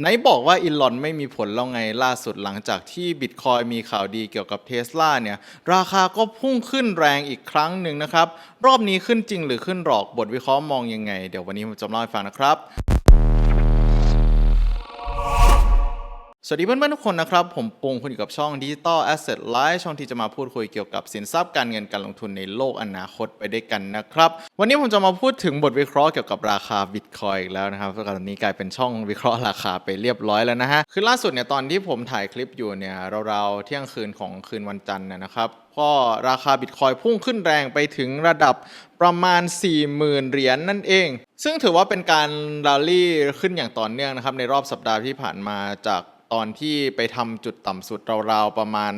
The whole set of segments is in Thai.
ไหนบอกว่าอีลอนไม่มีผลแล้วไงล่าสุดหลังจากที่บิตคอยมีข่าวดีเกี่ยวกับเทสลาเนี่ย ราคาก็พุ่งขึ้นแรงอีกครั้งหนึ่งนะครับ รอบนี้ขึ้นจริงหรือขึ้นหลอกบทวิเคราะห์มองยังไง เดี๋ยววันนี้ผมจะเล่าให้ฟังนะครับ สวัสดีเพื่อนๆทุกคนนะครับ ผมปงคุณอยู่กับช่อง Digital Asset Live ช่องที่จะมาพูดคุยเกี่ยวกับสินทรัพย์การเงินการลงทุนในโลกอนาคตไปด้วยกันนะครับ วันนี้ผมจะมาพูดถึงบทวิเคราะห์เกี่ยวกับราคาบิตคอยอีกแล้วนะครับเพราะตอนนี้กลายเป็นช่องวิเคราะห์ราคาไปเรียบร้อยแล้วนะฮะคือล่าสุดเนี่ยตอนที่ผมถ่ายคลิปอยู่เนี่ยราวๆเที่ยงคืนของคืนวันจันทร์เนยนะครับก็ราคาบิตคอยพุ่งขึ้นแรงไปถึงระดับประมาณ 40,000 เหรียญนั่นเอง ซึ่งถือว่าเป็นการรลลี่ขึ้นอย่างต่อเนื่องนะครับในรอบสัปดาห์ที่ผ่านมาจาก ตอนที่ไปทำจุดต่ำสุดราวๆประมาณ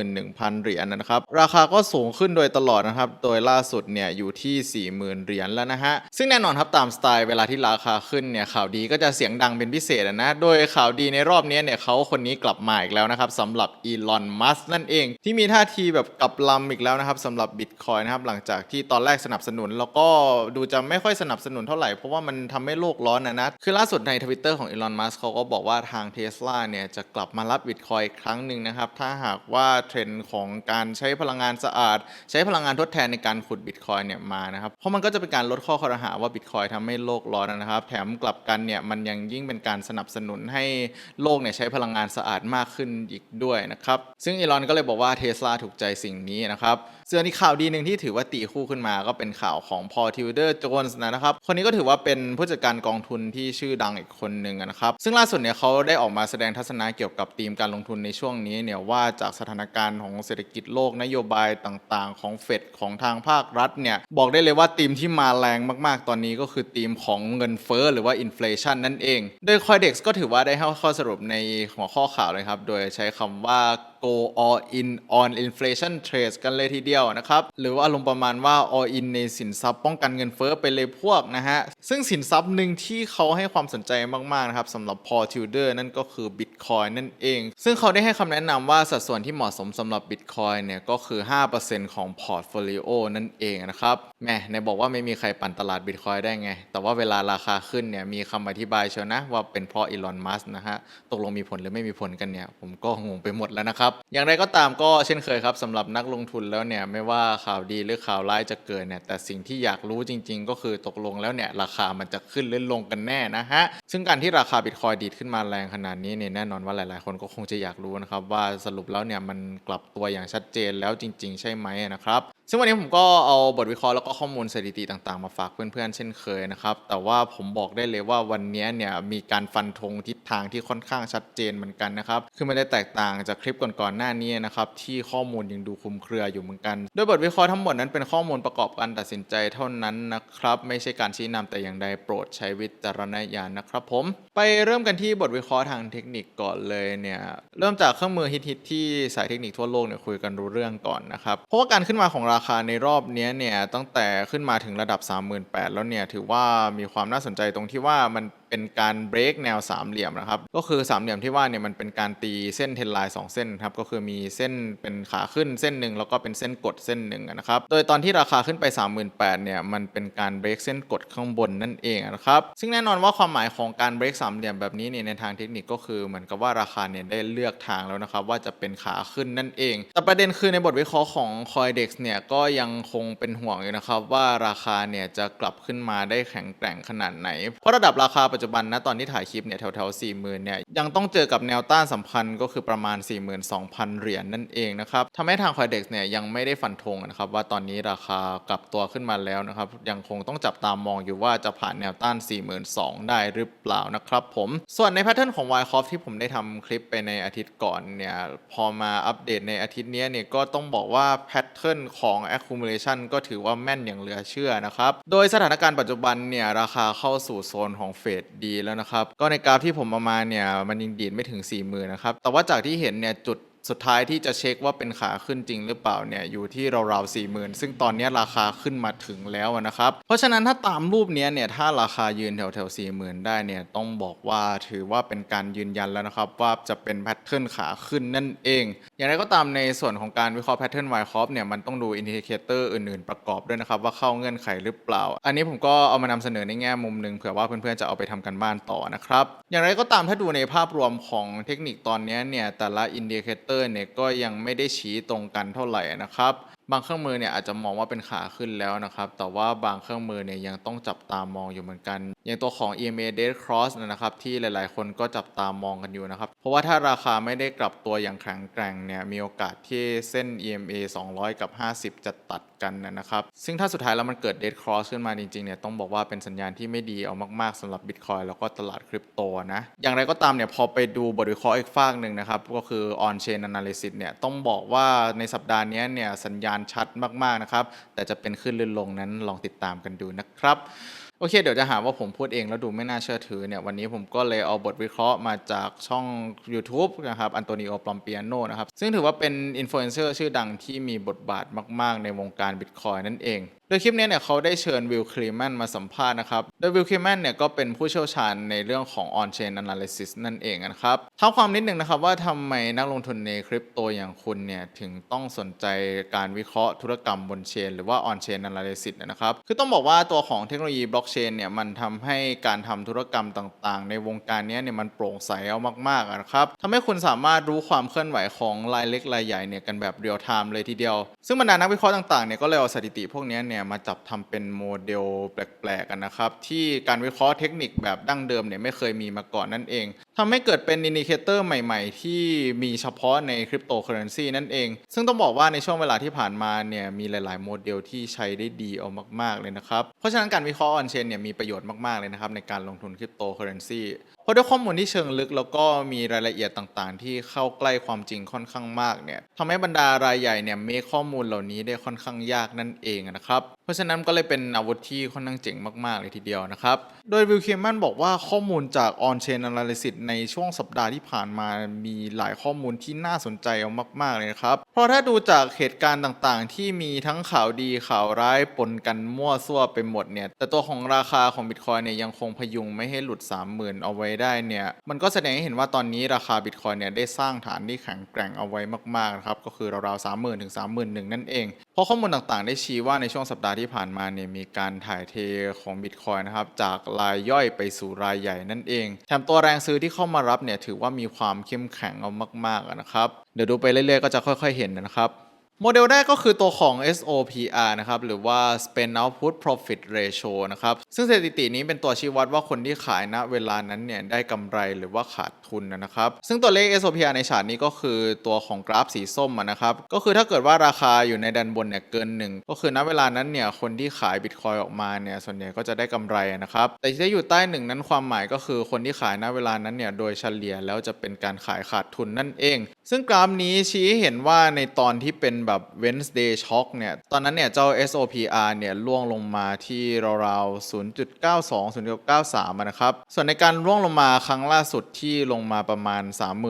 31,000 เหรียญนะครับ ราคาก็สูงขึ้นโดยตลอดนะครับ โดยล่าสุดเนี่ยอยู่ที่ 40,000 เหรียญแล้วนะฮะ ซึ่งแน่นอนครับตามสไตล์เวลาที่ราคาขึ้นเนี่ยข่าวดีก็จะเสียงดังเป็นพิเศษนะ โดยข่าวดีในรอบนี้เนี่ยเขาคนนี้กลับมาอีกแล้วนะครับสำหรับอีลอน มัสนั่นเอง ที่มีท่าทีแบบกลับลำอีกแล้วนะครับสำหรับบิตคอยนะครับหลังจากที่ตอนแรกสนับสนุน แล้วก็ดูจะไม่ค่อยสนับสนุนเท่าไหร่เพราะว่ามันทำให้โลกร้อนนะนะคือล่าสุดในทวิตเตอร์ของอีลอน มัสเขาก็บอกว่าทางเทสลาเนี่ยจะกลับมารับบิตคอยครั้งหนึ่งนะครับ ถ้าหากว่าเทรนด์ของการใช้พลังงานสะอาด ใช้พลังงานทดแทนในการขุดบิตคอยเนี่ยมานะครับ เพราะมันก็จะเป็นการลดข้อคอรหาว่าบิตคอยทำให้โลกร้อนนะครับ แถมกลับกันเนี่ยมันยังยิ่งเป็นการสนับสนุนให้โลกเนี่ยใช้พลังงานสะอาดมากขึ้นอีกด้วยนะครับ ซึ่งอีลอนก็เลยบอกว่าเทสลาถูกใจสิ่งนี้นะครับส่วนอีกข่าวดีหนึ่งที่ถือว่าตีคู่ขึ้นมาก็เป็นข่าวของพอทิวเดอร์โจนส์นะครับ คนนี้ก็ถือว่าเป็นผู้จัดการกองทุนที่ชื่อดังอีกคนหนึ่งนะครับ ซึ่งล่าสุดเนี่ยเขาได้ออกมาแสดงทัศนะเกี่ยวกับธีมการลงทุนในช่วงนี้เนี่ยว่าจากสถานการณ์ของเศรษฐกิจโลกนโยบายต่างๆ ของเฟดของทางภาครัฐเนี่ยบอกได้เลยว่าธีมที่มาแรงมากๆ ตอนนี้ก็คือธีมของเงินเฟ้อหรือว่าอินฟลชันนั่นเอง โดยคอยเด็กก็ถือว่าได้ให้ข้อสรุปในหัวข้อข่าวเลยครับ โดยใช้คำว่า go all in on inflation trades กันเลยทีเดียวนะครับ หรือว่าอารมณ์ประมาณว่า all in ในสินทรัพย์ป้องกันเงินเฟ้อไปเลยพวกนะฮะ ซึ่งสินทรัพย์หนึ่งที่เขาให้ความสนใจมาก ๆ นะครับสำหรับ Paul Tudor นั่นก็คือ Bitcoin นั่นเอง ซึ่งเขาได้ให้คำแนะนำว่าสัดส่วนที่เหมาะสมสำหรับ Bitcoin เนี่ยก็คือ 5%ของ portfolio นั่นเองนะครับแหม่ในบอกว่าไม่มีใครปั่นตลาด Bitcoin ได้ไง แต่ว่าเวลาราคาขึ้นเนี่ยมีคำอธิบายเชียวนะว่าเป็นเพราะอีลอนมัสนะฮะตกลงมีผลหรือไม่มีผลกันเนี่ยผมก็งงไปหมดแล้วนะครับอย่างไรก็ตามก็เช่นเคยครับสำหรับนักลงทุนแล้วเนี่ยไม่ว่าข่าวดีหรือข่าวร้ายจะเกิดเนี่ยแต่สิ่งที่อยากรู้จริง ๆ ก็คือตกลงแล้วเนี่ยราคามันจะขึ้นหรือลงกันแน่นะฮะซึ่งการที่ราคาบิตคอยดีดขึ้นมาแรงขนาดนี้เนี่ยแน่นอนว่าหลายๆ คนก็คงจะอยากรู้นะครับว่าสรุปแล้วเนี่ยมันกลับตัวอย่างชัดเจนแล้วจริง ๆ ใช่ไหมนะครับซึ่งวันนี้ผมก็เอาบทวิเคราะห์แล้วก็ข้อมูลสถิติต่างๆ มาฝากเพื่อนๆ เช่นเคยนะครับ แต่ว่าผมบอกได้เลยว่าวันนี้เนี่ยมีการฟันธงทิศทางที่ค่อนข้างชัดเจนเหมือนกันนะครับ คือมันได้แตกต่างจากคลิปก่ก่อนหน้านี้นะครับที่ข้อมูลยังดูคลุมเครืออยู่เหมือนกัน โดยบทวิเคราะห์ทั้งหมดนั้นเป็นข้อมูลประกอบการตัดสินใจเท่านั้นนะครับไม่ใช่การชี้นำแต่อย่างใดโปรดใช้วิจารณญาณนะครับผม ไปเริ่มกันที่บทวิเคราะห์ทางเทคนิคก่อนเลยเนี่ยเริ่มจากเครื่องมือฮิตๆที่สายเทคนิคทั่วโลกเนี่ยคุยกันรู้เรื่องก่อนนะครับเพราะว่าการขึ้นมาของราคาในรอบนี้เนี่ยตั้งแต่ขึ้นมาถึงระดับ 38,000แล้วเนี่ยถือว่ามีความน่าสนใจตรงที่ว่ามันเป็นการเบรกแนวสามเหลี่ยมนะครับ ก็คือสามเหลี่ยมที่ว่าเนี่ยมันเป็นการตีเส้นเทนไลน์สองเส้นครับ ก็คือมีเส้นเป็นขาขึ้นเส้นหนึ่งแล้วก็เป็นเส้นกดเส้นหนึ่งนะครับ โดยตอนที่ราคาขึ้นไป 38,000เนี่ยมันเป็นการเบรกเส้นกดข้างบนนั่นเองนะครับ ซึ่งแน่นอนว่าความหมายของการเบรกสามเหลี่ยมแบบนี้เนี่ยในทางเทคนิคก็คือเหมือนกับว่าราคาเนี่ยได้เลือกทางแล้วนะครับว่าจะเป็นขาขึ้นนั่นเอง แต่ประเด็นคือในบทวิเคราะห์ของ Coindex เนี่ยก็ยังคงเป็นห่วงอยู่นะครับว่าราคาเนี่ยจะกลับขึ้นมาได้แข็งแกร่งขนาดไหนเพราะระดับราคาปัจจุบันนะตอนที่ถ่ายคลิปเนี่ยแถวๆ4 0,000เนี่ยยังต้องเจอกับแนวต้านสำคัญก็คือประมาณ 42,000 เหรียญนั่นเองนะครับทำให้ทาง Coindex เนี่ยยังไม่ได้ฟันธงนะครับว่าตอนนี้ราคากลับตัวขึ้นมาแล้วนะครับยังคงต้องจับตามองอยู่ว่าจะผ่านแนวต้าน 42,000 ได้หรือเปล่านะครับผมส่วนในแพทเทิร์นของ y c o f ที่ผมได้ทำคลิปไปในอาทิตย์ก่อนเนี่ยพอมาอัปเดตในอาทิตย์นี้เนี่ยก็ต้องบอกว่าแพทเทิร์นของ accumulation ก็ถือว่าแม่นอย่างเหลือเชื่อนะครับโดยสถานการณ์ปัจจุบันเนี่ยราคาเข้าสู่โซนของเฟดดีแล้วนะครับ ก็ในกราฟที่ผมเอามาเนี่ยมันยังดีดไม่ถึง 40,000นะครับแต่ว่าจากที่เห็นเนี่ยจุด สุดท้ายที่จะเช็คว่าเป็นขาขึ้นจริงหรือเปล่าเนี่ยอยู่ที่ราวๆสี่หมื่นซึ่งตอนนี้ราคาขึ้นมาถึงแล้วนะครับ เพราะฉะนั้นถ้าตามรูปนี้เนี่ยถ้าราคายืนแถวแถวสี่หมื่นได้เนี่ยต้องบอกว่าถือว่าเป็นการยืนยันแล้วนะครับ ว่าจะเป็นแพทเทิร์นขาขึ้นนั่นเอง อย่างไรก็ตามในส่วนของการวิเคราะห์แพทเทิร์นไวคอฟเนี่ยมันต้องดูอินดิเคเตอร์อื่นๆประกอบด้วยนะครับว่าเข้าเงื่อนไขหรือเปล่า อันนี้ผมก็เอามานำเสนอในแง่มุมหนึ่งเผื่อว่าเพื่อนๆจะเอาไปทำกันบ้านต่อนะครับอย่างไรก็ตามถ้าดูในภาพรวมของเทคนิคตอนนี้เนี่ยแต่ละอินดิเคเตอร์เนี่ยก็ยังไม่ได้ชี้ตรงกันเท่าไหร่นะครับ บางเครื่องมือเนี่ยอาจจะมองว่าเป็นขาขึ้นแล้วนะครับ แต่ว่าบางเครื่องมือเนี่ยยังต้องจับตามองอยู่เหมือนกัน อย่างตัวของ EMA Dead Cross นะครับ ที่หลายๆ คนก็จับตามองกันอยู่นะครับ เพราะว่าถ้าราคาไม่ได้กลับตัวอย่างแข็งแกร่งเนี่ย มีโอกาสที่เส้น EMA 200 กับ 50 จะตัดกันนะครับ ซึ่งถ้าสุดท้ายแล้วมันเกิด Dead Cross ขึ้นมาจริง ๆ เนี่ย ต้องบอกว่าเป็นสัญญาณที่ไม่ดีเอามาก ๆสำหรับ Bitcoin แล้วก็ตลาดคริปโตนะ อย่างไรก็ตามเนี่ย พอไปดูบทวิเคราะห์อีกฝากหนึ่งนะครับ ก็คือ On Chain Analysis เนี่ย ต้องบอกว่าในสัปดาห์นี้เนี่ยสัญญาณชัดมากๆนะครับ แต่จะเป็นขึ้นหรือลงนั้นลองติดตามกันดูนะครับ โอเค เดี๋ยวจะหาว่าผมพูดเองแล้วดูไม่น่าเชื่อถือเนี่ยวันนี้ผมก็เลยเอาบทวิเคราะห์มาจากช่อง YouTube นะครับอันโตนิโอปลอมเปียโนนะครับซึ่งถือว่าเป็นอินฟลูเอนเซอร์ชื่อดังที่มีบทบาทมาก ๆ ในวงการบิตคอยนั่นเอง โดยคลิปนี้เนี่ยเขาได้เชิญวิลคลีแมนมาสัมภาษณ์นะครับ โดยวิลคลีแมนเนี่ยก็เป็นผู้เชี่ยวชาญในเรื่องของ on-chain analysis นั่นเองนะครับเท้าความนิดนึงนะครับว่าทำไมนักลงทุนในคริปโตอย่างคุณเนี่ยถึงต้องสนใจการวิเคราะห์ธุรกรรมบนเชนหรือว่า on-chain analysis นะครับคือต้องบอกว่าตัวของเทคโนโลยีบล็อกเชนเนี่ยมันทำให้การทำธุรกรรมต่างๆ ในวงการนี้เนี่ยมันโปร่งใสเอามากๆนะครับทำให้คุณสามารถรู้ความเคลื่อนไหวของรายเล็กรายใหญ่เนี่ยกันแบบเรียลไทม์เลยทีเดียว ซึ่งบรรดานักวิเคราะห์ต่างๆเนี่ยก็เลยเอาสถิติพวกนี้เนี่ยมาจับทำเป็นโมเดลแปลกๆกันนะครับที่การวิเคราะห์เทคนิคแบบดั้งเดิมเนี่ยไม่เคยมีมาก่อนนั่นเองทำให้เกิดเป็นอินดิเคเตอร์ใหม่ๆ ที่มีเฉพาะในคริปโตเคอเรนซีนั่นเอง ซึ่งต้องบอกว่าในช่วงเวลาที่ผ่านมาเนี่ยมีหลาย ๆ โมเดลที่ใช้ได้ดีเอามาก ๆ เลยนะครับ เพราะฉะนั้นการวิเคราะห์ออนเชนเนี่ยมีประโยชน์มาก ๆ เลยนะครับ ในการลงทุนคริปโตเคอเรนซี ราะด้วยข้อมูลที่เชิงลึกแล้วก็มีรายละเอียดต่างๆ ที่เข้าใกล้ความจริงค่อนข้างมากเนี่ยทำให้บรรดารายใหญ่เนี่ยเมีข้อมูลเหล่านี้ได้ค่อนข้างยากนั่นเองนะครับ เพราะฉะนั้นก็เลยเป็นอาวุธที่ค่อนข้างเจ๋งมากๆเลยทีเดียวนะครับ โดยวิลเคมันบอกว่าข้อมูลจาก on-chain analysis ในช่วงสัปดาห์ที่ผ่านมามีหลายข้อมูลที่น่าสนใจเอามาก ๆเลยนะครับ เพราะถ้าดูจากเหตุการณ์ต่างๆ ที่มีทั้งข่าวดีข่าวร้ายปนกันมั่วซั่วไปหมดเนี่ยแต่ตัวของราคาของ Bitcoin เนี่ยยังคงพยุงไม่ให้หลุด 30,000 เอาไว้ได้เนี่ย มันก็แสดงให้เห็นว่าตอนนี้ราคา Bitcoin เนี่ยได้สร้างฐานที่แข็งแกร่งเอาไว้มากๆนะครับ ก็คือราวๆ30,000ถึง31,000นั่นเอง เพราะข้อมูลต่างๆ ได้ชี้ว่าในช่วงสัปดาห์ที่ผ่านมาเนี่ยมีการถ่ายเทของ Bitcoin นะครับจากรายย่อยไปสู่รายใหญ่นั่นเอง แถมตัวแรงซื้อที่เข้ามารับเนี่ยถือว่ามีความเข้มแข็งเอามากๆนะครับ เดี๋ยวดูไปเรื่อยๆก็จะค่อย ๆเห็นนะครับ โมเดลแรกก็คือตัวของ SOPR นะครับ หรือว่า Spend Output Profit Ratio นะครับ ซึ่งสถิตินี้เป็นตัวชี้วัดว่าคนที่ขายณเวลานั้นเนี่ยได้กำไรหรือว่าขาดทุนนะครับ ซึ่งตัวเลข SOPR ในฉากนี้ก็คือตัวของกราฟสีส้มนะครับ ก็คือถ้าเกิดว่าราคาอยู่ในดันบนเนี่ยเกินหนึ่งก็คือณเวลานั้นเนี่ยคนที่ขายบิตคอยออกมาเนี่ยส่วนใหญ่ก็จะได้กำไรนะครับ แต่ที่อยู่ใต้หนึ่งนั้นความหมายก็คือคนที่ขายณเวลานั้นเนี่ยโดยเฉลี่ยแล้วจะเป็นการขายขาดทุนนั่นเอง ซึ่งกราฟนี้ชี้เห็นว่าในตอนที่เป็นแบบ Wednesday Shock เนี่ย ตอนนั้นเนี่ยเจ้า SOPR เนี่ยล่วงลงมาที่ราวๆ 0.92 0.93 นะครับ ส่วนในการร่วงลงมาครั้งล่าสุดที่ลงมาประมาณ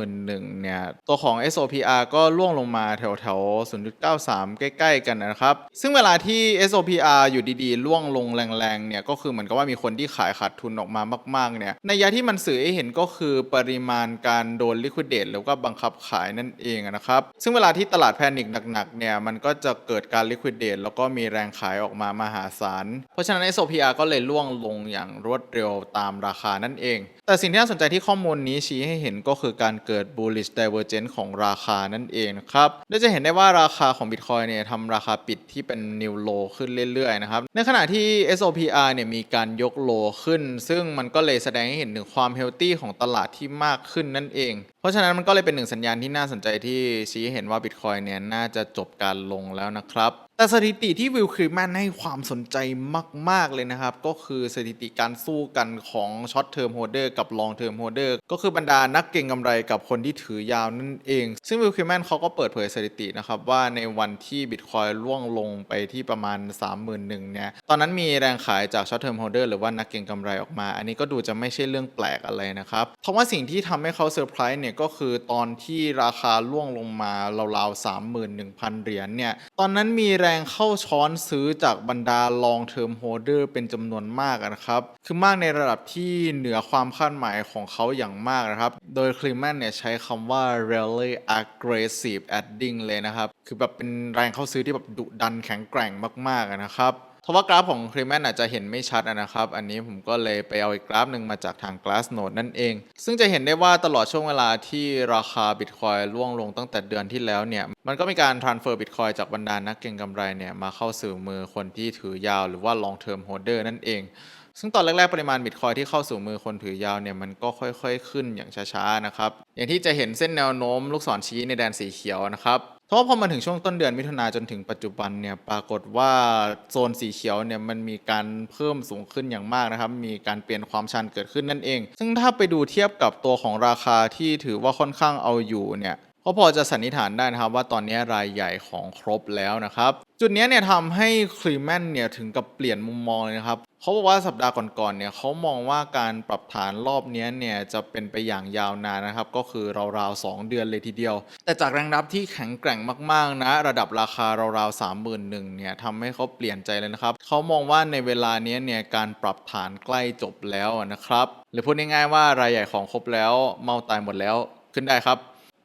31,000เนี่ย ตัวของ SOPR ก็ล่วงลงมาแถวๆ 0.93 ใกล้ๆ กันนะครับ ซึ่งเวลาที่ SOPR อยู่ดีๆ ล่วงลงแรงๆ เนี่ย ก็คือเหมือนกับว่ามีคนที่ขายขาดทุนออกมามากๆ เนี่ย ในยะที่มันสื่อให้เห็นก็คือปริมาณการโดน liquidate หรือว่าบังคับขายนั่นเองนะครับ ซึ่งเวลาที่ตลาดแพนิคหนักๆเนี่ย มันก็จะเกิดการ liquidate แล้วก็มีแรงขายออกมามหาศาล เพราะฉะนั้น SOPR ก็เลยล่วงลงอย่างรวดเร็วตามราคานั่นเอง แต่สิ่งที่น่าสนใจที่ข้อมูลนี้ชี้ให้เห็นก็คือการเกิด bullish divergence ของราคานั่นเองนะครับโดยจะเห็นได้ว่าราคาของ Bitcoin เนี่ยทำราคาปิดที่เป็น new low ขึ้นเรื่อยๆนะครับ ในขณะที่ SOPR เนี่ยมีการยกโลขึ้น ซึ่งมันก็เลยแสดงให้เห็นถึงความเฮลตี้ของตลาดที่มากขึ้นนั่นเอง ราะฉะนั้นมันก็เลยเป็นหนึ่งสัญญาณที่น่าสนใจที่ชี้เห็นว่าบิตคอยเนี่ยน่าจะจบการลงแล้วนะครับ แต่สถิติที่วิลครีแมนให้ความสนใจมาก ๆ เลยนะครับ ก็คือสถิติการสู้กันของช็อตเทอร์ h โฮเดอร์กับลองเทอร์ h โฮเดอร์ก็คือบรรดานักเก็งกำไรกับคนที่ถือยาวนั่นเอง ซึ่งวิลครีแมนเขาก็เปิดเผยสถิตินะครับ ว่าในวันที่บิตคอยล่วงลงไปที่ประมาณ 31,000เนี่ยตอนนั้นมีแรงขายจากช็อตเทอร์ h โฮเดอร์หรือว่านักเก็งกำไรออกมา อันนี้ก็ดูจะไม่ใช่เรื่องแปลกอะไรนะครับเพราะว่าสิ่งที่ทำให้เขาเซอร์ไพรส์เนี่ยก็คือตอนที่ราคาล่วงลงมาราวๆ31,000เหรียญเนี่ยตอนนั้นมีแแรงเข้าช้อนซื้อจากบรรดา long term holder เป็นจำนวนมากนะครับ คือมากในระดับที่เหนือความคาดหมายของเขาอย่างมากนะครับ โดยคลีแมนเนี่ยใช้คำว่า really aggressive adding เลยนะครับ คือแบบเป็นแรงเข้าซื้อที่แบบดุดันแข็งแกร่งมากๆนะครับ เพราะว่ากราฟของครีแมนอาจจะเห็นไม่ชัดนะครับ อันนี้ผมก็เลยไปเอาอีกกราฟหนึ่งมาจากทาง Glassnode นั่นเอง ซึ่งจะเห็นได้ว่าตลอดช่วงเวลาที่ราคาบิตคอยร่วงลงตั้งแต่เดือนที่แล้วเนี่ย มันก็มีการ transfer บิตคอยจากบรรดานักเก็งกำไรเนี่ย มาเข้าสู่มือคนที่ถือยาวหรือว่า long term holder นั่นเอง ซึ่งตอนแรก ๆ ปริมาณบิตคอยที่เข้าสู่มือคนถือยาวเนี่ยมันก็ค่อย ๆ ขึ้นอย่างช้าๆนะครับ อย่างที่จะเห็นเส้นแนวโน้มลูกศรชี้ในแดนสีเขียวนะครับ เพราะว่าพอมาถึงช่วงต้นเดือนมิถุนาจนถึงปัจจุบันเนี่ยปรากฏว่าโซนสีเขียวเนี่ยมันมีการเพิ่มสูงขึ้นอย่างมากนะครับ มีการเปลี่ยนความชันเกิดขึ้นนั่นเอง ซึ่งถ้าไปดูเทียบกับตัวของราคาที่ถือว่าค่อนข้างเอาอยู่เนี่ย ก็พอจะสันนิษฐานได้นะครับว่าตอนนี้รายใหญ่ของครบแล้วนะครับ จุดนี้เนี่ยทำให้คลีแมนเนี่ยถึงกับเปลี่ยนมุมมองเลยนะครับเขาบอกว่าสัปดาห์ก่อนๆเนี่ยเขามองว่าการปรับฐานรอบนี้เนี่ยจะเป็นไปอย่างยาวนานนะครับ ก็คือราวๆ 2 เดือนเลยทีเดียว แต่จากแรงรับที่แข็งแกร่งมากๆนะ ระดับราคาราวๆ31,000เนี่ยทำให้เขาเปลี่ยนใจเลยนะครับเขามองว่าในเวลานี้เนี่ยการปรับฐานใกล้จบแล้วนะครับหรือพูดง่ายๆว่ารายใหญ่ของครบแล้วเมาตายหมดแล้วขึ้นได้ครับ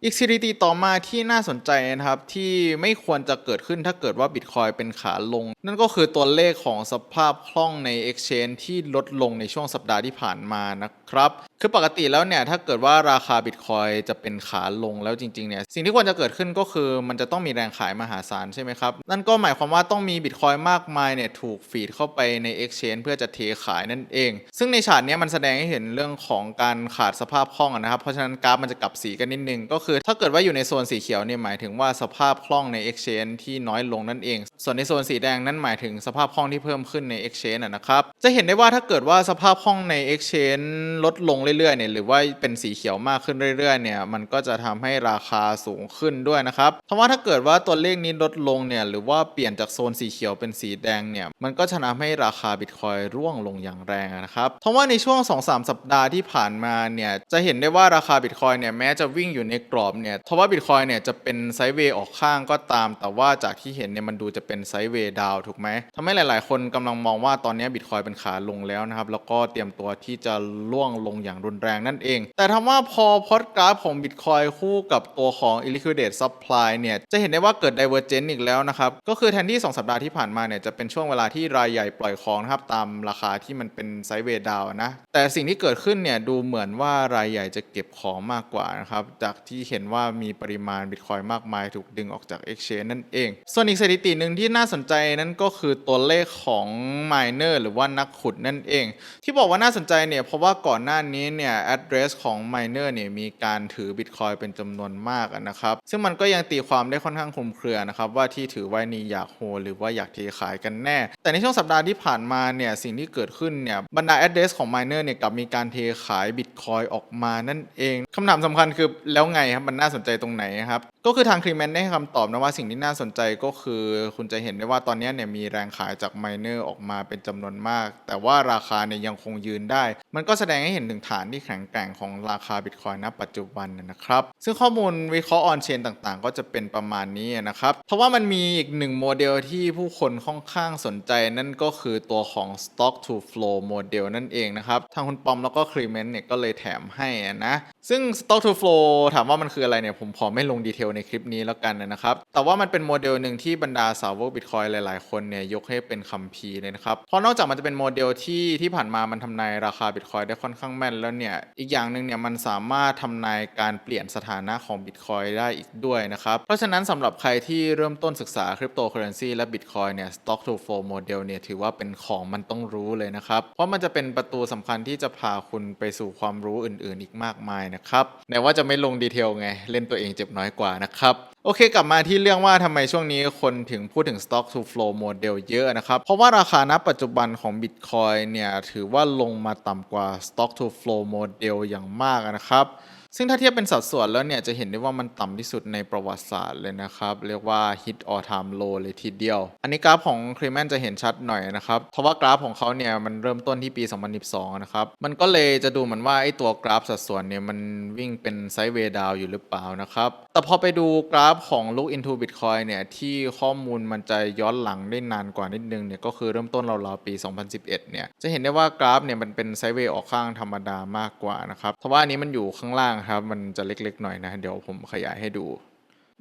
อีกสถิติต่อมาที่น่าสนใจนะครับ ที่ไม่ควรจะเกิดขึ้นถ้าเกิดว่า Bitcoin เป็นขาลง นั่นก็คือตัวเลขของสภาพคล่องใน Exchange ที่ลดลงในช่วงสัปดาห์ที่ผ่านมานะครับคือปกติแล้วเนี่ยถ้าเกิดว่าราคา Bitcoin จะเป็นขาลงแล้วจริงๆเนี่ยสิ่งที่ควรจะเกิดขึ้นก็คือมันจะต้องมีแรงขายมหาศาลใช่ไหมครับ นั่นก็หมายความว่าต้องมี Bitcoin มากมายเนี่ยถูกฟีดเข้าไปใน Exchange เพื่อจะเทขายนั่นเอง ซึ่งในฉากนี้มันแสดงให้เห็นเรื่องของการขาดสภาพคล่องนะครับเพราะฉะนั้นกราฟมันจะกลับสีกันนิดนึงก็คือถ้าเกิดว่าอยู่ในโซนสีเขียวเนี่ยหมายถึงว่าสภาพคล่องใน Exchange ที่น้อยลงนั่นเอง ส่วนในโซนสีแดงนั่นหมายถึงสภาพคล่องที่เพิ่มขึ้นใน Exchange นะครับ จะเห็นได้ว่าถ้าเกิดว่าสภาพคล่องใน Exchange ลดลงเรื่อยๆเนี่ยหรือว่าเป็นสีเขียวมากขึ้นเรื่อยๆเนี่ยมันก็จะทำให้ราคาสูงขึ้นด้วยนะครับเพราะว่าถ้าเกิดว่าตัวเลขนี้ลดลงเนี่ยหรือว่าเปลี่ยนจากโซนสีเขียวเป็นสีแดงเนี่ยมันก็จะทำให้ราคาบิตคอยร่วงลงอย่างแรงนะครับเพราะว่าในช่วง 2-3 สัปดาห์ที่ผ่านมาเนี่ยจะเห็นได้ว่าราคาบิตคอยเนี่ยแม้จะวิ่งอยู่ในกรอบเนี่ยเพราะว่าบิตคอยเนี่ยจะเป็นไซด์เวย์ออกข้างก็ตาม แต่ว่าจากที่เห็นเนี่ยมันดูจะเป็นไซด์เวย์ดาวถูกไหมทำให้หลาย ๆ คนกำลังมองว่าตอนนี้บิตคอยเป็นขาลงแล้วนะครับ แล้วก็เตรียมตัวที่จะล่วงลงอย่างรุนแรงนั่นเอง แต่ทว่าพอพอดกราฟของ Bitcoin คู่กับตัวของ Illiquidate Supply เนี่ยจะเห็นได้ว่าเกิด Divergence อีกแล้วนะครับ ก็คือแทนที่ 2 สัปดาห์ที่ผ่านมาเนี่ยจะเป็นช่วงเวลาที่รายใหญ่ปล่อยของนะครับตามราคาที่มันเป็นไซด์เวย์ดาวนะแต่สิ่งที่เกิดขึ้นเนี่ยดูเหมือนว่ารายใหญ่จะเก็บของมากกว่านะครับจากที่เห็นว่ามีปริมาณ Bitcoin มากมายถูกดึงออกจาก Exchange นั่นเอง ส่วนอีกสถิติหนึ่งที่น่าสนใจนั่นก็คือตัวเลขของ Miner หรือว่านักขุดนั่นเอง ที่บอกว่าน่าสนใจเนี่ยเพราะว่าก่อนหน้านี้เนี่ย address ของ Miner เนี่ยมีการถือบิตคอยเป็นจำนวนมากนะครับ ซึ่งมันก็ยังตีความได้ค่อนข้างคลุมเครือนะครับว่าที่ถือไว้นี่อยากโฮหรือว่าอยากเทขายกันแน่ แต่ในช่วงสัปดาห์ที่ผ่านมาเนี่ยสิ่งที่เกิดขึ้นเนี่ยบรรดา address ของ miner เนี่ยกลับมีการเทขายบิตคอยออกมานั่นเองคำถามสำคัญคือแล้วไงครับมันน่าสนใจตรงไหนครับก็คือทางครีแมนได้ให้คำตอบนะว่าสิ่งที่น่าสนใจก็คือ คุณจะเห็นได้ว่าตอนนี้เนี่ยมีแรงขายจาก miner ออกมาเป็นจำนวนมาก แต่ว่าราคาเนี่ยยังคงยืนได้ มันก็แสดงให้เห็นถึงฐานที่แข็งแกร่งของราคาบิตคอยน์ณปัจจุบันนะครับ ซึ่งข้อมูลวิเคราะห์ออนเชนต่างๆ ก็จะเป็นประมาณนี้นะครับ เพราะว่ามันมีอีกหนึ่งโมเดลที่ผู้คนค่อนข้างสนใจนั่นก็คือตัวของ stock to flow โมเดลนั่นเองนะครับทางคุณปอมแล้วก็ครีเมนเนี่ยก็เลยแถมให้นะซึ่ง stock to flow ถามว่ามันคืออะไรเนี่ยผมขอไม่ลงดีเทลในคลิปนี้แล้วกันนะครับ แต่ว่ามันเป็นโมเดลหนึ่งที่บรรดาสาวกบิตคอยหลาย ๆ คนเนี่ยยกให้เป็นคัมภีร์เลยนะครับ เพราะนอกจากมันจะเป็นโมเดลที่ที่ผ่านมามันทำนายราคาบิตคอยได้ค่อนข้างแม่นแล้วเนี่ย อีกอย่างหนึ่งเนี่ยมันสามารถทำนายการเปลี่ยนสถานะของบิตคอยได้อีกด้วยนะครับ เพราะฉะนั้นสำหรับใครที่เริ่มต้นศึกษาคริปโตเคอเรนซีและบิตคอยเนี่ย stock to flow โมเดลเนี่ยถือว่าเป็นของมันต้องรู้เลยนะครับ เพราะมันจะเป็นประตูสำคัญที่จะพาคุณไปสู่ความรู้อื่น ๆ อีกมากมายนะครับแต่ว่าจะไม่ลงดีเทลไง เล่นตัวเองเจ็บน้อยกว่านะครับโอเค กลับมาที่เรื่องว่าทำไมช่วงนี้คนถึงพูดถึง stock to flow model เยอะนะครับ เพราะว่าราคาณปัจจุบันของ Bitcoin เนี่ย ถือว่าลงมาต่ำกว่า stock to flow model อย่างมากนะครับ ซึ่งถ้าเทียบเป็นสัดส่วนแล้วเนี่ยจะเห็นได้ว่ามันต่ำที่สุดในประวัติศาสตร์เลยนะครับ เรียกว่า hit all time low เลยทีเดียว อันนี้กราฟของ c r e m a n จะเห็นชัดหน่อยนะครับ เพราะว่ากราฟของเขาเนี่ยมันเริ่มต้นที่ปี 2012 นะครับ มันก็เลยจะดูเหมือนว่าไอ้ตัวกราฟสัดส่วนเนี่ยมันวิ่งเป็นไซด์เวดาวอยู่หรือเปล่านะครับ แต่พอไปดูกราฟของ Look into Bitcoin เนี่ยที่ข้อมูลมันจะย้อนหลังได้นานกว่านิดนึงเนี่ยก็คือเริ่มต้นราวๆปี 2011 เนี่ยจะเห็นได้ว่ากราฟเนี่ยมันเป็นไซด์เวย์ออกข้างธรรมดามากกว่านะครับเพราะว่าอันนี้มันอยู่ข้างล่างครับ มันจะเล็กๆหน่อยนะ เดี๋ยวผมขยายให้ดู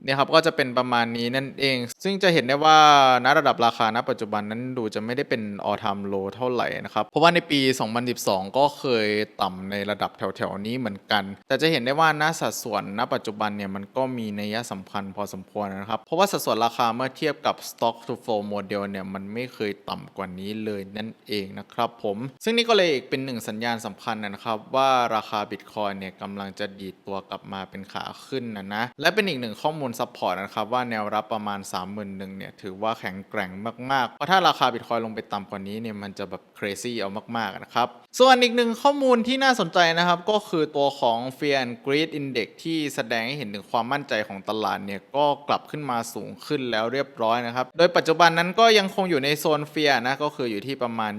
เนี่ยครับก็จะเป็นประมาณนี้นั่นเอง ซึ่งจะเห็นได้ว่าณระดับราคาณปัจจุบันนั้นดูจะไม่ได้เป็น all time low เท่าไหร่นะครับ เพราะว่าในปี 2012 ก็เคยต่ำในระดับแถวๆนี้เหมือนกัน แต่จะเห็นได้ว่าณสัดส่วนณปัจจุบันเนี่ยมันก็มีนัยสำคัญพอสมควรนะครับ เพราะว่าสัดส่วนราคาเมื่อเทียบกับ stock to flow model เนี่ยมันไม่เคยต่ำกว่านี้เลยนั่นเองนะครับผม ซึ่งนี่ก็เลยเป็นหนึ่งสัญญาณสำคัญนะครับว่าราคา Bitcoin เนี่ยกำลังจะดีดตัวกลับมาเป็นขาขึ้นนะนะ และเป็นอีกหนึ่งข้อมูลซัพพอร์ตนะครับว่าแนวรับประมาณ 31,000เนี่ยถือว่าแข็งแกร่งมากๆ เพราะถ้าราคา Bitcoin ลงไปต่ำกว่านี้เนี่ยมันจะแบบ crazy เอามากๆนะครับ ส่วนอีกหนึ่งข้อมูลที่น่าสนใจนะครับ ก็คือตัวของ Fear and Greed Index ที่แสดงให้เห็นถึงความมั่นใจของตลาดเนี่ยก็กลับขึ้นมาสูงขึ้นแล้วเรียบร้อยนะครับ โดยปัจจุบันนั้นก็ยังคงอยู่ในโซน Fear นะก็คืออยู่ที่ประมาณ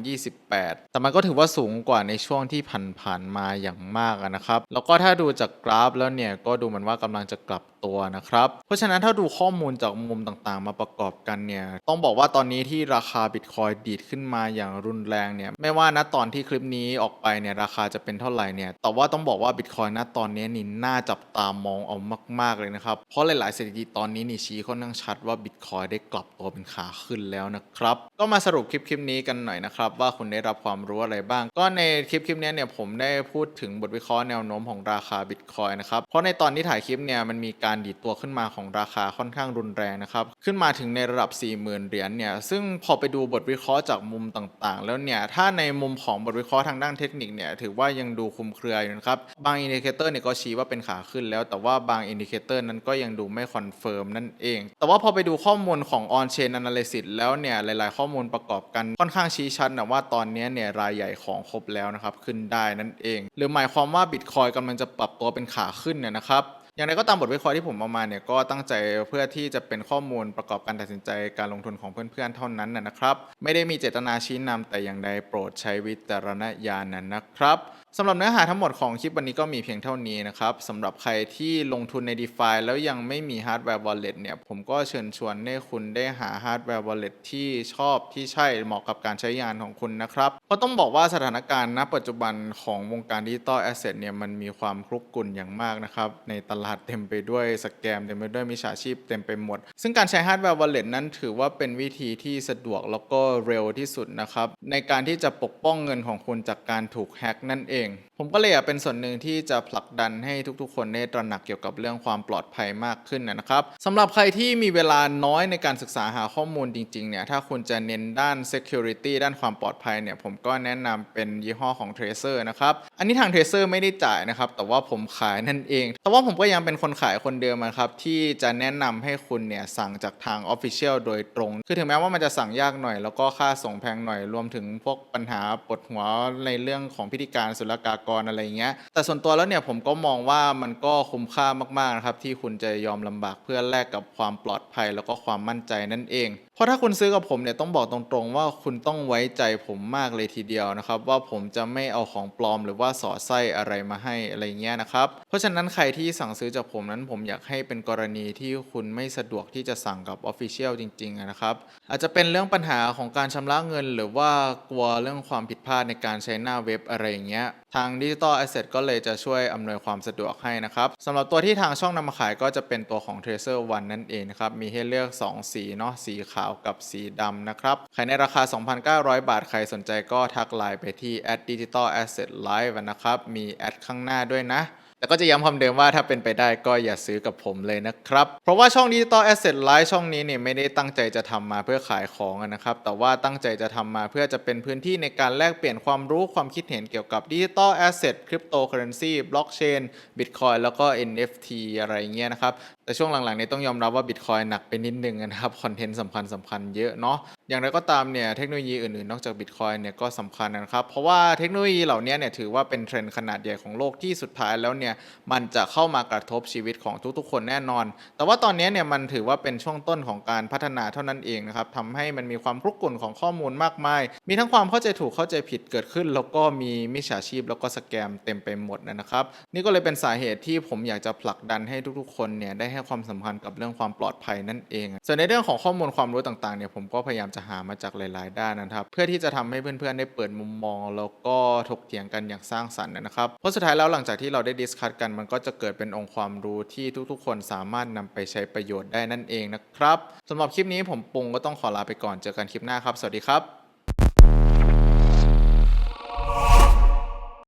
28 แต่มันก็ถือว่าสูงกว่าในช่วงที่ผ่านๆมาอย่างมากนะครับ แล้วก็ถ้าดูจากกราฟแล้วเนี่ยก็ดูเหมือนว่ากำลังจะกลับตัวนะครับ เพราะฉะนั้นถ้าดูข้อมูลจากมุมต่างๆ มาประกอบกันเนี่ยต้องบอกว่าตอนนี้ที่ราคาบิตคอยดีดขึ้นมาอย่างรุนแรงเนี่ยไม่ว่าณตอนที่คลิปนี้ออกไปเนี่ยราคาจะเป็นเท่าไหร่เนี่ย แต่ว่าต้องบอกว่าบิตคอยณตอนนี้นี่น่าจับตามองเอามาก ๆ เลยนะครับ เพราะหลายๆสถิติตอนนี้นี่ชี้ค่อนข้างชัดว่าบิตคอยได้กลับตัวเป็นขาขึ้นแล้วนะครับ ก็มาสรุปคลิปคลิปนี้กันหน่อยนะครับ ว่าคุณได้รับความรู้อะไรบ้าง ก็ในคลิปคลิปนี้เนี่ยผมได้พูดถึงบทวิเคราะห์แนวโน้มของราคาบิตคอยนะครับ เพราะในตอนที่ถ่ายคลิปเนี่ยมันมีการดีดตัวขึ้นมาของราคาค่อนข้างรุนแรงนะครับ ขึ้นมาถึงในระดับ 40,000เหรียญเนี่ย ซึ่งพอไปดูบทวิเคราะห์จากมุมต่างๆ แล้วเนี่ย ถ้าในมุมของบทวิเคราะห์างด้านเทคนิคเนี่ยถือว่ายังดูคุมเครืออยู่นะครับ บางอินดิเคเตอร์เนี่ยก็ชี้ว่าเป็นขาขึ้นแล้ว แต่ว่าบางอินดิเคเตอร์นั้นก็ยังดูไม่คอนเฟิร์มนั่นเอง แต่ว่าพอไปดูข้อมูลของ on chain analysis แล้วเนี่ยหลาย ๆ ข้อมูลประกอบกันค่อนข้างชี้ชัดนะว่าตอนนี้เนี่ยรายใหญ่ของครบแล้วนะครับขึ้นได้นั่นเอง หรือหมายความว่า Bitcoin กำลังจะปรับตัวเป็นขาขึ้นเนี่ยนะครับ อย่างไรก็ตามบทวิเคราะห์ที่ผมเอามาเนี่ยก็ตั้งใจเพื่อที่จะเป็นข้อมูลประกอบการตัดสินใจการลงทุนของเพื่อนๆเท่านั้นนะครับ ไม่ได้มีเจตนาชี้นำแต่อย่างใดโปรดใช้วิจารณญาณน,นนะครับสำหรับเนื้อหาทั้งหมดของคลิปวันนี้ก็มีเพียงเท่านี้นะครับสำหรับใครที่ลงทุนใน d e f าแล้วยังไม่มีฮาร์ดแวร์ wallet เนี่ย ผมก็เชิญชวนให้คุณได้หาฮาร์ดแวร์ wallet ที่ชอบที่ใช่เหมาะกับการใช้งานของคุณนะครับเพราะต้องบอกว่าสถานการณ์ณ ปัจจุบันของวงการดิจิตอลแอสเซทเนี่ยมันมีความคลุกกลุ่นอย่างมากนะครับ ในตลาดเต็มไปด้วยสแกมเต็มไปด้วยมิจฉาชีพเต็มไปหมด ซึ่งการใช้ฮาร์ดแวร์ wallet นั้นถือว่าเป็นวิธีที่สะดวกแล้วก็เร็วที่สุดนะครับในการที่จะปกป้องเงินของคุณจากการถูกแฮ็กนั่นเองผมก็เลยอยากเป็นส่วนหนึ่งที่จะผลักดันให้ทุกๆ คนได้ตระหนักเกี่ยวกับเรื่องความปลอดภัยมากขึ้นนะครับสำหรับใครที่มีเวลาน้อยในการศึกษาหาข้อมูลจริงๆเนี่ยถ้าคุณจะเน้นด้าน security ด้านความปลอดภัยเนี่ยผมก็แนะนำเป็นยี่ห้อของ Tracer นะครับอันนี้ทาง Tracer ไม่ได้จ่ายนะครับแต่ว่าผมขายนั่นเอง แต่ว่าผมก็ยังเป็นคนขายคนเดิมนะครับที่จะแนะนำให้คุณเนี่ยสั่งจากทาง Official โดยตรง คือถึงแม้ว่ามันจะสั่งยากหน่อย แล้วก็ค่าส่งแพงหน่อยรวมถึงพวกปัญหาปวดหัวในเรื่องของพิธีการศุลกากรอะไรเงี้ย แต่ส่วนตัวแล้วเนี่ยผมก็มองว่ามันก็คุ้มค่ามากๆนะครับที่คุณจะยอมลำบากเพื่อแลกกับความปลอดภัยแล้วก็ความมั่นใจนั่นเอง เพราะถ้าคุณซื้อกับผมเนี่ยต้องบอกตรงๆ ว่าคุณต้องไว้ใจผมมากเลยทีเดียวนะครับว่าผมจะไม่เอาของปลอมหรือว่าสอดไส้อะไรมาให้อะไรเงี้ยนะครับ เพราะฉะนั้นใครที่สั่งซื้อจากผมนั้นผมอยากให้เป็นกรณีที่คุณไม่สะดวกที่จะสั่งกับ Official จริงๆนะครับ อาจจะเป็นเรื่องปัญหาของการชำระเงิน หรือว่ากลัวเรื่องความผิดพลาดในการใช้หน้าเว็บอะไรอย่างเงี้ย ทางดิจิตอลแอสเซทก็เลยจะช่วยอำนวยความสะดวกให้นะครับสำหรับตัวที่ทางช่องนำมาขายก็จะเป็นตัวของ Tracer One นั่นเองนะครับมีให้เลือก 2 สีเนาะสีขาวกับสีดำนะครับขายในราคา 2,900 บาท ใครสนใจก็ทักไลน์ไปที่ @digital asset live นะครับมีแอดข้างหน้าด้วยนะ แต่ก็จะย้ำคำเดิมว่าถ้าเป็นไปได้ก็อย่าซื้อกับผมเลยนะครับ เพราะว่าช่องดิจิตอลแอสเซทไลฟ์ช่องนี้เนี่ยไม่ได้ตั้งใจจะทำมาเพื่อขายของนะครับ แต่ว่าตั้งใจจะทำมาเพื่อจะเป็นพื้นที่ในการแลกเปลี่ยนความรู้ความคิดเห็นเกี่ยวกับดิจิตอลแอสเซทคริปโตเคอเรนซีบล็อกเชนบิตคอยแล้วก็ NFT อะไรเงี้ยนะครับแต่ช่วงหลังๆนี้ต้องยอมรับว่าบิตคอยหนักไปนิดนึงนะครับ คอนเทนต์สำคัญสำคัญเยอะเนาะอย่างไรก็ตามเนี่ยเทคโนโลยีอื่นๆ นอกจากบิตคอยเนี่ยก็สำคัญนะครับ เพราะว่าเทคโนโลยีเหล่านี้เนี่ยถือว่าเป็นเทรนด์ขนาดใหญ่ของโลกที่สุดท้ายแล้วเนี่ยมันจะเข้ามากระทบชีวิตของทุกๆ คนแน่นอน แต่ว่าตอนนี้เนี่ยมันถือว่าเป็นช่วงต้นของการพัฒนาเท่านั้นเองนะครับทำให้มันมีความคลุกกลุ่นของข้อมูลมากมาย มีทั้งความเข้าใจถูกเข้าใจผิดเกิดขึ้น แล้วก็มีมิจฉาชีพแล้วก็สแกมเต็มไปหมดนะครับ นี่ก็เลยเป็นสาเหตุที่ผมอยากจะผลักดันให้ทุกๆ คนเนี่ยได้ให้ความสำคัญกับเรื่องความปลอดภัยนั่นเอง ส่วนในเรื่องของข้อมูลความรู้ต่างๆเนี่ยผมก็พยายามจะหามาจากหลาย ๆ ด้านนะครับ เพื่อที่จะทำให้เพื่อนๆได้เปิดมุมมอง แล้วก็ถกเถียงกันอย่างสร้างสรรค์นะครับเพราะสุดท้ายแล้วหลังจากที่เราได้ดิสคัตกันมันก็จะเกิดเป็นองค์ความรู้ที่ทุกๆ คนสามารถนำไปใช้ประโยชน์ได้นั่นเองนะครับสำหรับคลิปนี้ผมปุงก็ต้องขอลาไปก่อนเจอกันคลิปหน้าครับ สวัสดีครับ